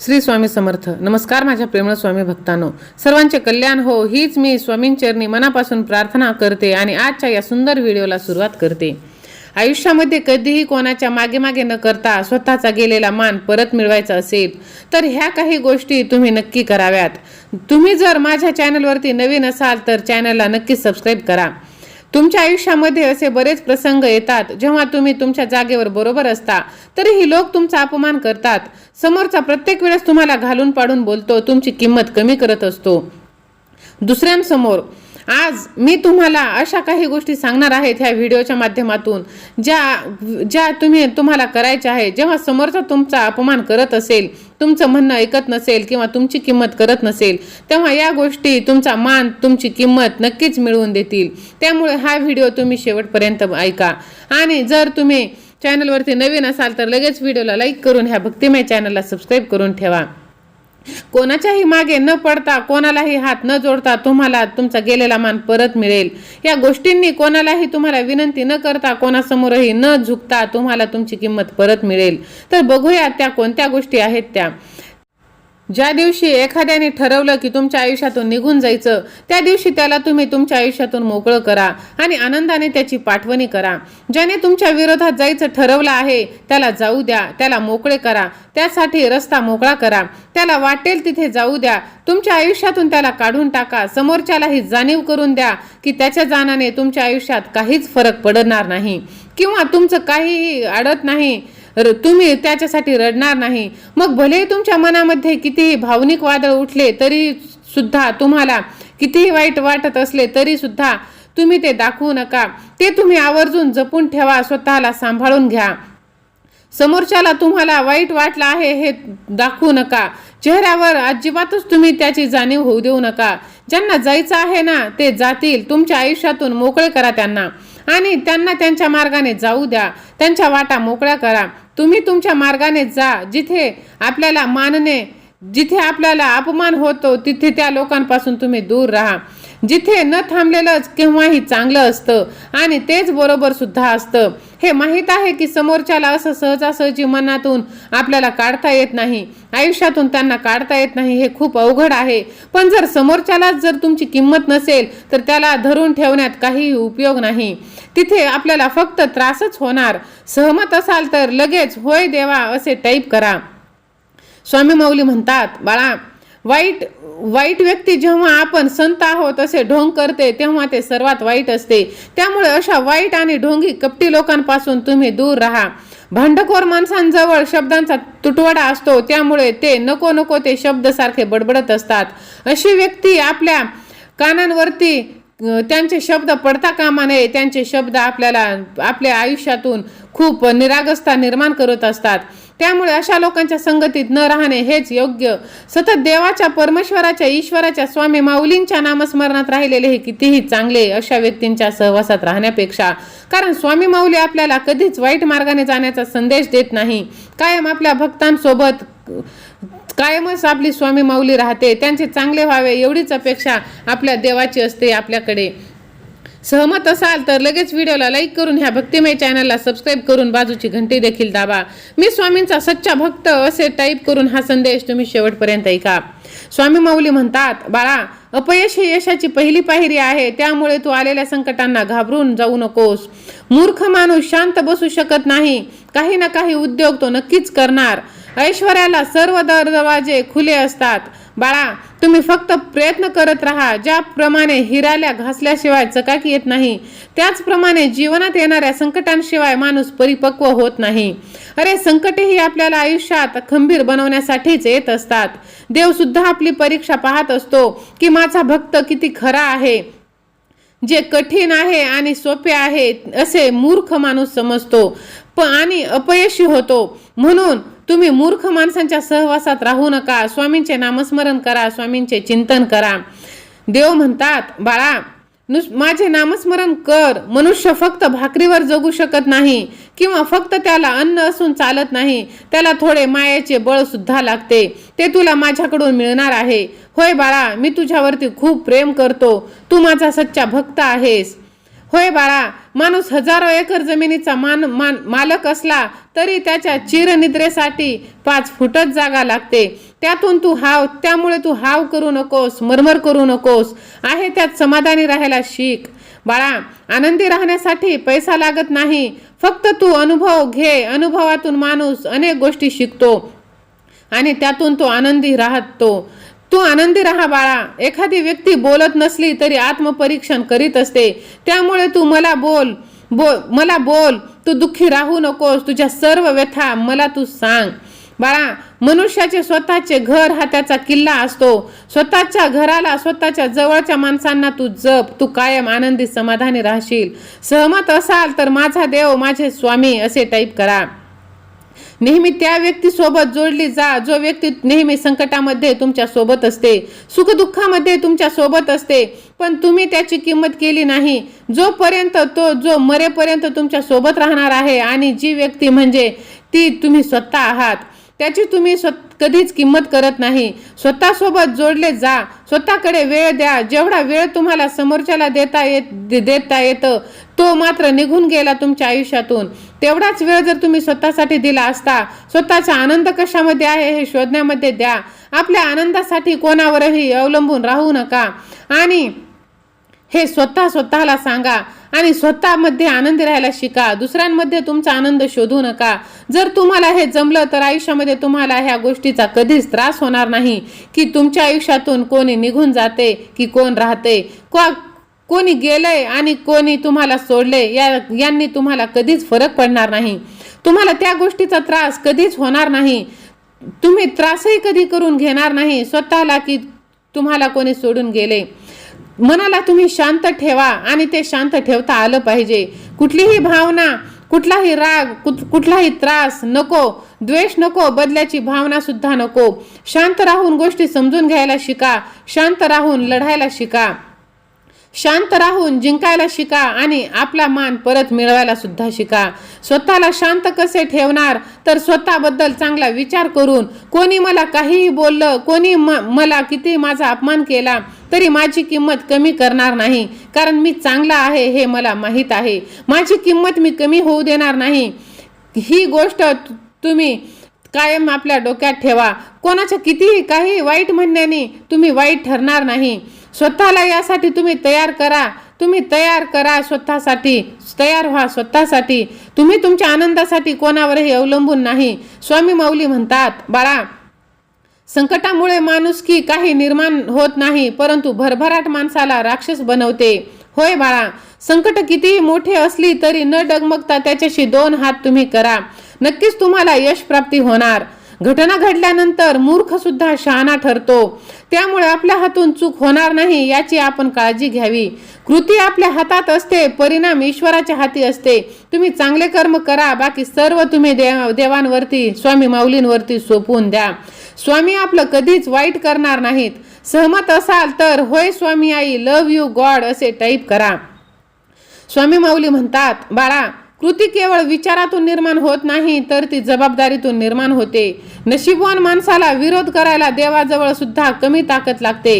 श्री स्वामी समर्थ. नमस्कार माझ्या प्रेमळ स्वामी भक्तांनो. सर्वांचे कल्याण हो हीच मी स्वामींचरणी मनापासून प्रार्थना करते आणि आजच्या या सुंदर व्हिडिओला सुरुवात करते. आयुष्यामध्ये कधीही कोणाच्या मागे मागे न करता स्वतःचा गेलेला मान परत मिळवायचा असेल तर ह्या काही गोष्टी तुम्ही नक्की कराव्यात. तुम्ही जर माझ्या चॅनलवरती नवीन असाल तर चॅनलला नक्की सबस्क्राईब करा. तुमच्या आयुष्यामध्ये असे बरेच प्रसंग येतात जेव्हा तुम्ही तुमच्या जागेवर बरोबर असता तरीही लोक तुमचा अपमान करतात. समोरचा प्रत्येक वेळेस तुम्हाला घालून पाडून बोलतो तुमची किंमत कमी करत असतो. दुसऱ्यांसमोर आज मी तुम्हाला अशा काही गोष्टी सांगणार आहेत ह्या व्हिडिओच्या माध्यमातून ज्या ज्या तुम्ही तुम्हाला करायच्या आहे. जेव्हा समोरचा तुमचा अपमान करत असेल तुमचं म्हणणं ऐकत नसेल किंवा तुमची किंमत करत नसेल तेव्हा या गोष्टी तुमचा मान तुमची किंमत नक्कीच मिळवून देतील. त्यामुळे हा व्हिडिओ तुम्ही शेवटपर्यंत ऐका. आणि जर तुम्ही चॅनलवरती नवीन असाल तर लगेच व्हिडिओला लाईक करून ह्या भक्तिमय चॅनलला सबस्क्राईब करून ठेवा. कोणाच्याही मागे न पडता कोणालाही हात न जोडता तुम्हाला तुमचा गेलेला मान परत मिळेल. या गोष्टींनी कोणालाही तुम्हाला विनंती न करता कोणासमोरही न झुकता तुम्हाला तुमची किंमत परत मिळेल. तर बघूया त्या कोणत्या गोष्टी आहेत त्या. ज्या दिवशी एखाद्याने ठरवलं की तुमच्या आयुष्यातून निघून जायचं त्या दिवशी त्याला तुम्ही तुमच्या आयुष्यातून मोकळं करा आणि आनंदाने त्याची पाठवणी करा. ज्याने तुमच्या विरोधात जायचं ठरवलं आहे त्याला जाऊ द्या त्याला मोकळे करा त्यासाठी रस्ता मोकळा करा त्याला वाटेल तिथे जाऊ द्या तुमच्या आयुष्यातून त्याला काढून टाका समोरच्यालाही जाणीव करून द्या की त्याच्या जाण्याने तुमच्या आयुष्यात काहीच फरक पडणार नाही. किंवा तुमचं काहीही अडत नाही तुम्ही त्याच्यासाठी रडणार नाही. मग भले तुमच्या मनामध्ये कितीही भावनिक वादळ उठले तरी सुद्धा तुम्हाला कितीही वाईट वाटत असले तरी सुद्धा तुम्ही ते दाखवू नका. ते तुम्ही आवर्जून जपून ठेवा स्वतःला सांभाळून घ्या. समोरच्याला तुम्हाला वाईट वाटलं आहे हे दाखवू नका. चेहऱ्यावर अजिबातच तुम्ही त्याची जाणीव होऊ देऊ नका. ज्यांना जायचं आहे ना ते जातील. तुमच्या आयुष्यातून मोकळे करा त्यांना. आणि त्यांना त्यांच्या मार्गाने जाऊ द्या. त्यांच्या वाटा मोकळ्या करा. तुम्ही तुमच्या मार्गाने जा जिथे आपल्याला मानणे जिथे आपल्याला अपमान होतो तिथे त्या लोकांपासून तुम्ही दूर राहा. जिथे न थांबलेलंच केव्हाही चांगलं असतं आणि तेच बरोबर सुद्धा असतं. हे माहीत आहे की समोरच्याला असं सहजासहजी मनातून आपल्याला काढता येत नाही. आयुष्यातून त्यांना काढता येत नाही हे खूप अवघड आहे. पण जर समोरच्यालाच जर तुमची किंमत नसेल तर त्याला धरून ठेवण्यात काही उपयोग नाही. तिथे आपल्याला फक्त त्रासच होणार. सहमत असाल तर लगेच होय देवा असे टाईप करा. स्वामी माऊली म्हणतात बाळा वाईट वाईट व्यक्ती जेव्हा आपण संत आहोत असे ढोंग करते तेव्हा ते सर्वात वाईट असते. त्यामुळे अशा वाईट आणि ढोंगी कपटी लोकांपासून तुम्ही दूर राहा. भांडखोर माणसांजवळ शब्दांचा तुटवडा असतो त्यामुळे ते नको नको ते शब्द सारखे बडबडत असतात. अशी व्यक्ती आपल्या कानांवरती त्यांचे शब्द पडता कामा नये त्यांचे शब्द आपल्याला आपल्या आयुष्यातून खूप निरागस्ता निर्माण करत असतात. त्यामुळे अशा लोकांच्या संगतीत न राहणे हेच योग्य. सतत देवाच्या परमेश्वराच्या ईश्वराच्या स्वामी माऊलींच्या नामस्मरणात राहिलेले हे कितीही चांगले अशा व्यक्तींच्या सहवासात राहण्यापेक्षा. कारण स्वामी माऊली आपल्याला कधीच वाईट मार्गाने जाण्याचा संदेश देत नाही. कायम आपल्या भक्तांसोबत कायमच आपली स्वामी माऊली राहते. त्यांचे चांगले व्हावे एवढीच अपेक्षा आपल्या देवाची असते आपल्याकडे. सहमत असाल तर लगेच व्हिडिओला लाईक करून ह्या भक्तिमय चॅनलला सबस्क्राईब करून बाजूची घंटी देखील दाबा. मी स्वामींचा सच्चा भक्त असे टाईप करून हा संदेश तुम्ही शेवटपर्यंत ऐका. स्वामी माऊली म्हणतात बाळा अपयश ही यशाची पहिली पायरी आहे त्यामुळे तू आलेल्या संकटांना घाबरून जाऊ नकोस. मूर्ख माणूस शांत बसू शकत नाही. काही ना काही उद्योग तो नक्कीच करणार. ऐश्वर्याला सर्व दरवाजे खुले असतात. बाळा तुम्ही फक्त प्रयत्न करत राहा ज्याप्रमाणे हिराल्या घासल्याशिवाय चकाकी येत नाही त्याचप्रमाणे जीवनात येणाऱ्या संकटांशिवाय माणूस परिपक्व होत नाही. अरे संकटेही आपल्याला आयुष्यात खंबीर बनवण्यासाठीच येत असतात. देवसुद्धा आपली परीक्षा पाहत असतो की माझा भक्त किती खरा आहे. जे कठीण आहे आणि सोपे आहे असे मूर्ख माणूस समजतो. प आणि अपयशी होतो. म्हणून तुम्ही मूर्ख माणसांच्या सहवासात राहू नका. स्वामींचे नामस्मरण करा स्वामींचे चिंतन करा. देव म्हणतात बाळा नुस माझे नामस्मरण कर. मनुष्य फक्त भाकरीवर जगू शकत नाही किंवा फक्त त्याला अन्न असून चालत नाही. त्याला थोडे मायेचे बळ सुद्धा लागते. ते तुला माझ्याकडून मिळणार आहे. होय बाळा मी तुझ्यावरती खूप प्रेम करतो. तू माझा सच्चा भक्त आहेस. होय बाळा माणूस हजारो एकर जमिनीचा मान मान मालक असला तरी त्याच्या चिरनिद्रेसाठी पाच फुटच जागा लागते. त्यातून तू हाव त्यामुळे तू हाव करू नकोस मरमर करू नकोस. आहे त्यात समाधानी राहायला शिक. बाळा आनंदी राहण्यासाठी पैसा लागत नाही. फक्त तू अनुभव घे. अनुभवातून माणूस अनेक गोष्टी शिकतो आणि त्यातून तो आनंदी राहतो. तू आनंदी राहा बाळा. एखादी व्यक्ती बोलत नसली तरी आत्मपरीक्षण करीत असते. त्यामुळे तू मला बोल बो मला बोल. तू दुःखी राहू नकोस. तुझ्या सर्व व्यथा मला तू सांग. बाळा मनुष्याचे स्वतःचे घर हा त्याचा किल्ला असतो. स्वतःच्या घराला स्वतःच्या जवळच्या माणसांना तू जप. तू कायम आनंदी समाधानी राहशील. सहमत असाल तर माझा देव माझे स्वामी असे टाईप करा. नेहमी त्या व्यक्तीसोबत जोडली जा. जो व्यक्ती नेहमी संकटामध्ये तुमच्यासोबत असते सुखदुःखामध्ये तुमच्यासोबत असते पण तुम्ही त्याची किंमत केली नाही. जोपर्यंत तो जो मरेपर्यंत तुमच्यासोबत राहणार आहे आणि जी व्यक्ती म्हणजे ती तुम्ही स्वतः आहात. त्याची तुम्ही स्व कधीच किंमत करत नाही. स्वतःसोबत जोडले जा. स्वतःकडे वेळ द्या. जेवढा वेळ तुम्हाला समोरच्याला देता येत दे- देता येतं तो मात्र निघून गेला तुमच्या आयुष्यातून. तेवढाच वेळ जर तुम्ही स्वतःसाठी दिला असता स्वतःचा आनंद कशामध्ये आहे हे शोधण्यामध्ये द्या. आपल्या आनंदासाठी कोणावरही अवलंबून राहू नका. आणि हे स्वतः स्वतःला सांगा आणि स्वतःमध्ये आनंद राहायला शिका. दुसऱ्यांमध्ये तुमचा आनंद शोधू नका. जर तुम्हाला हे जमलं तर आयुष्यामध्ये तुम्हाला ह्या गोष्टीचा कधीच त्रास होणार नाही. की तुमच्या आयुष्यातून कोणी निघून जाते की कोण राहते? को कोणी गेलंय आणि कोणी तुम्हाला सोडले या यांनी तुम्हाला कधीच फरक पडणार नाही. तुम्हाला त्या गोष्टीचा त्रास कधीच होणार नाही. तुम्ही त्रासही कधी करून घेणार नाही. स्वतःला की तुम्हाला कोणी सोडून गेले. मनाला तुम्ही शांत ठेवा आणि ते शांत ठेवता आलं पाहिजे. कुठलीही भावना कुठलाही राग कुठ- कुठलाही त्रास नको द्वेष नको बदल्याची भावना सुद्धा नको. शांत राहून गोष्टी समजून घ्यायला शिका शांत राहून लढायला शिका. शांत राहून जिंकायला शिका आणि आपला मान परत मिळवायला सुद्धा शिका. स्वतःला शांत कसे ठेवणार? तर स्वतःबद्दल चांगला विचार करून कोणी मला काहीही बोललं कोणी म मला किती माझा अपमान केला तरी माझी किंमत कमी करणार नाही. कारण मी चांगला आहे हे मला माहीत आहे. माझी किंमत मी कमी होऊ देणार नाही. ही गोष्ट तुम्ही कायम आपल्या डोक्यात ठेवा. कोणाच्या कितीही काही वाईट म्हणण्याने तुम्ही वाईट ठरणार नाही. स्वतःला यासाठी तुम्ही तयार करा. तुम्ही तयार करा स्वतःसाठी. तयार व्हा स्वतःसाठी. तुम्ही तुमच्या आनंदासाठी कोणावरही अवलंबून नाही. स्वामी माऊली म्हणतात बाळा संकटामुळे माणुसकी काही निर्माण होत नाही परंतु भरभराट माणसाला राक्षस बनवते. होय बाळा संकट कितीही मोठे असली तरी न डगमगता त्याच्याशी दोन हात तुम्ही करा. नक्कीच तुम्हाला यश प्राप्ती होणार. घटना घडल्यानंतर मूर्ख सुद्धा शहाणा ठरतो. त्यामुळे आपल्या हातून चूक होणार नाही याची आपण काळजी घ्यावी. कृती आपल्या हातात असते परिणाम ईश्वराच्या हाती असते. तुम्ही चांगले कर्म करा बाकी सर्व तुम्ही देव देवांवरती स्वामी माऊलींवरती सोपवून द्या. स्वामी आपलं कधीच वाईट करणार नाहीत. सहमत असाल तर होय Swami I love you God असे टाईप करा. स्वामी माऊली म्हणतात बाळा कृती केवळ विचारातून निर्माण होत नाही तर ती जबाबदारीतून निर्माण होते. नशीबवान माणसाला विरोध करायला देवाजवळ सुद्धा कमी ताकद लागते.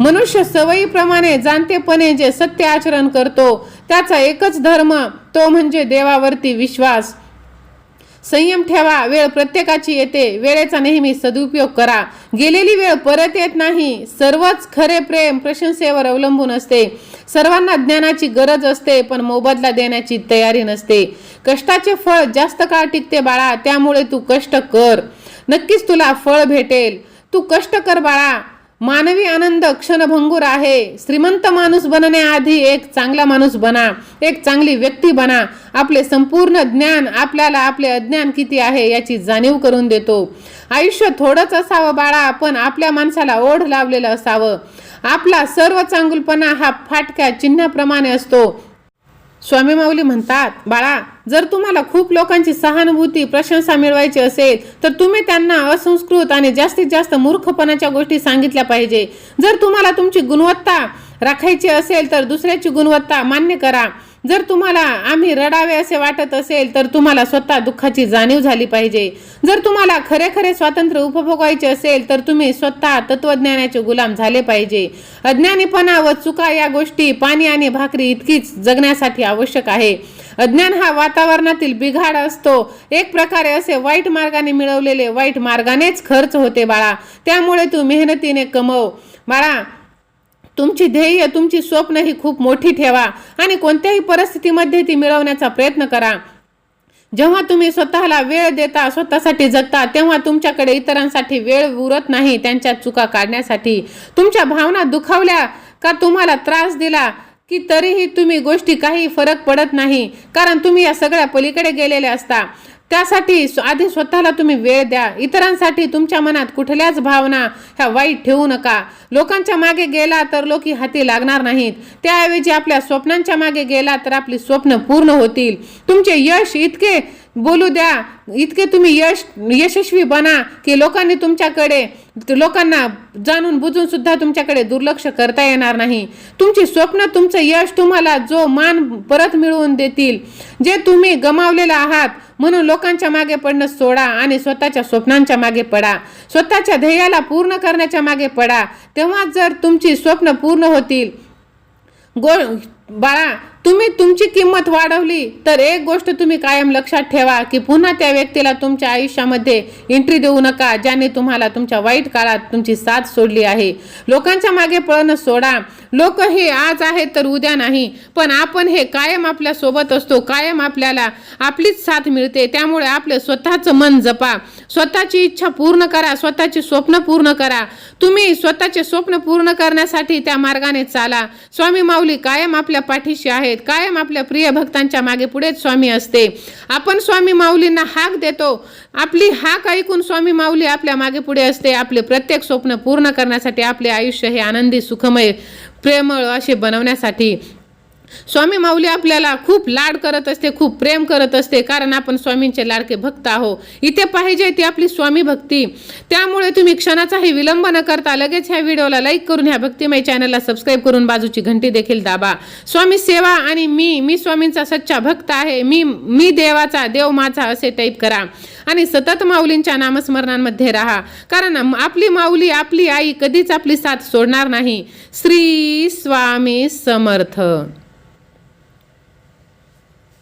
मनुष्य सवयीप्रमाणे जाणतेपणे जे सत्य आचरण करतो त्याचा एकच धर्म तो म्हणजे देवावरती विश्वास. संयम ठेवा वेळ प्रत्येकाची येते वेळेचा नेहमी सदुपयोग करा. गेलेली वेळ परत येत नाही सर्वच खरे प्रेम प्रशंसेवर अवलंबून असते. सर्वांना ज्ञानाची गरज असते पण मोबदला देण्याची तयारी नसते. कष्टाचे फळ जास्त काळ टिकते बाळा त्यामुळे तू कष्ट कर. नक्कीच तुला फळ भेटेल. तू कष्ट कर बाळा. मानवी आनंद क्षणभंगूर आहे. श्रीमंत माणूस बनण्याआधी एक चांगला माणूस बना एक चांगली व्यक्ती बना. आपले संपूर्ण ज्ञान आपल्याला आपले अज्ञान किती आहे याची जाणीव करून देतो. आयुष्य थोडंच असावं बाळा पण आपल्या माणसाला ओढ लावलेलं असावं. आपला सर्व चांगुलपणा हा फाटक्या चिन्हाप्रमाणे असतो. स्वामी माऊली म्हणतात बाळा जर तुम्हाला खूप लोकांची सहानुभूती प्रशंसा मिळवायची असेल तर तुम्ही त्यांना असंस्कृत आणि जास्तीत जास्त मूर्खपणाच्या गोष्टी सांगितल्या पाहिजे. जर तुम्हाला तुमची गुणवत्ता राखायची असेल तर दुसऱ्याची गुणवत्ता मान्य करा. जर तुम्हाला आम्ही रडावे असे वाटत असेल तर तुम्हाला स्वतः दुःखाची जाणीव झाली पाहिजे. जर तुम्हाला खरे खरे स्वातंत्र्य उपभोगायचे असेल तर तुम्ही स्वतः तत्वज्ञानाचे गुलाम झाले पाहिजे. अज्ञानीपणा व चुका या गोष्टी पाणी आणि भाकरी इतकीच जगण्यासाठी आवश्यक आहे. अज्ञान हा वातावरणातील बिघाड असतो. एक प्रकारे असे वाईट मार्गाने मिळवलेले वाईट मार्गानेच खर्च होते बाळा. त्यामुळे तू मेहनतीने कमव. बाळा तुमची ध्येय तुमची स्वप्न ही खूप मोठी ठेवा आणि कोणत्याही परिस्थितीमध्ये ती मिळवण्याचा प्रयत्न करा. जेव्हा तुम्ही स्वतःला वेळ देता स्वतःसाठी जगता तेव्हा तुमच्याकडे इतरांसाठी वेळ उरत नाही त्यांच्या चुका काढण्यासाठी. तुमच्या भावना दुखावल्या का तुम्हाला त्रास दिला? की तरीही तुम्ही गोष्टी काही फरक पडत नाही. कारण तुम्ही या सगळ्या पलीकडे गेलेले असता. त्यासाठी आधी स्वतःला तुम्ही वेळ द्या. इतरांसाठी तुमच्या मनात कुठल्याच भावना ह्या वाईट ठेवू नका. लोकांच्या मागे गेला तर लोक हाती लागणार नाहीत. त्याऐवजी आपल्या स्वप्नांच्या मागे गेला तर आपली स्वप्न पूर्ण होतील. तुमचे यश इतके बोलू द्या. इतके तुम्ही यश यशस्वी बना की लोकांनी तुमच्याकडे लोकांना जाणून बुजून सुद्धा तुमच्याकडे दुर्लक्ष करता येणार नाही. तुमची स्वप्न तुमचं यश तुम्हाला जो मान परत मिळवून देतील जे तुम्ही गमावलेला आहात म्हणून लोकांच्या मागे पडणं सोडा आणि स्वतःच्या स्वप्नांच्या मागे पडा. स्वतःच्या ध्येयाला पूर्ण करण्याच्या मागे पडा. तेव्हा जर तुमची स्वप्न पूर्ण होतील गो बाळा तुम्ही तुमची किंमत वाढवली तर एक गोष्ट तुम्ही कायम लक्षात ठेवा की पुन्हा त्या व्यक्तीला तुमच्या आयुष्यामध्ये एंट्री देऊ नका ज्याने तुम्हाला तुमच्या वाईट काळात तुमची साथ सोडली आहे. लोकांच्या मागे पळणं सोडा. लोक हे आज आहेत तर उद्या नाही पण आपण हे कायम आपल्यासोबत असतो कायम आपल्याला आपलीच साथ मिळते. त्यामुळे आपलं स्वतःचं मन जपा. स्वतःची इच्छा पूर्ण करा स्वतःची स्वप्न पूर्ण करा. तुम्ही स्वतःचे स्वप्न पूर्ण करण्यासाठी त्या मार्गाने चाला. स्वामी माऊली कायम आपल्या पाठीशी आहेत. कायम आपल्या प्रिय भक्तांच्या मागे पुढेच स्वामी असते. आपण स्वामी माऊलींना हाक देतो. आपली हाक ऐकून स्वामी माऊली आपल्या मागे पुढे असते. आपले प्रत्येक स्वप्न पूर्ण करण्यासाठी आपले आयुष्य हे आनंदी सुखमय प्रेमळ असे बनवण्यासाठी स्वामी माऊली आपल्याला खूप लाड करत असते खूप प्रेम करत असते कारण आपण स्वामींचे लाडके भक्त आहो इथे पाहिजे ती आपली स्वामी भक्ती. त्यामुळे तुम्ही क्षणाचाही विलंब न करता लगेच ह्या व्हिडिओला लाईक करून ह्या भक्तिमय चॅनलला सबस्क्राईब करून बाजूची घंटी देखील दाबा. स्वामी सेवा आणि मी मी स्वामींचा सच्चा भक्त आहे मी मी देवाचा देव माझा असे टाईप करा. आणि सतत माऊलींच्या नामस्मरणांमध्ये राहा. कारण आपली माऊली आपली आई कधीच आपली साथ सोडणार नाही. श्री स्वामी समर्थ.